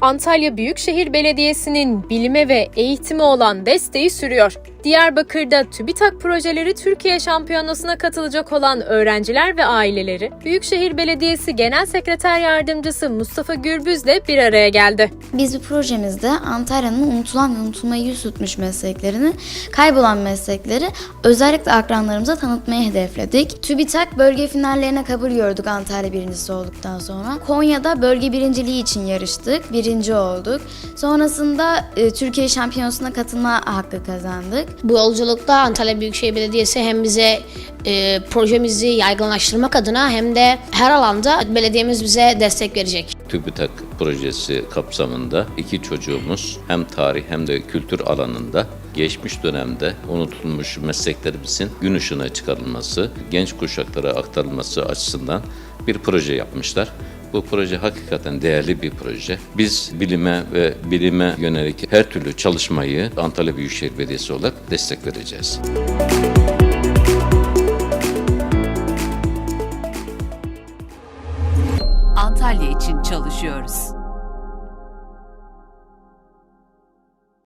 Antalya Büyükşehir Belediyesi'nin bilime ve eğitime olan desteği sürüyor. Diyarbakır'da TÜBİTAK projeleri Türkiye Şampiyonası'na katılacak olan öğrenciler ve aileleri, Büyükşehir Belediyesi Genel Sekreter Yardımcısı Mustafa Gürbüz'le bir araya geldi. Biz bu projemizde Antalya'nın unutulan ve unutulmayı yüz tutmuş mesleklerini, kaybolan meslekleri özellikle akranlarımıza tanıtmayı hedefledik. TÜBİTAK bölge finallerine kabul gördük Antalya birincisi olduktan sonra. Konya'da bölge birinciliği için yarıştık, birinci olduk. Sonrasında e, Türkiye Şampiyonası'na katılma hakkı kazandık. Bu yolculukta Antalya Büyükşehir Belediyesi hem bize e, projemizi yaygınlaştırmak adına hem de her alanda belediyemiz bize destek verecek. TÜBİTAK projesi kapsamında iki çocuğumuz hem tarih hem de kültür alanında geçmiş dönemde unutulmuş mesleklerimizin gün ışığına çıkarılması, genç kuşaklara aktarılması açısından bir proje yapmışlar. Bu proje hakikaten değerli bir proje. Biz bilime ve bilime yönelik her türlü çalışmayı Antalya Büyükşehir Belediyesi olarak destek vereceğiz. Antalya için çalışıyoruz.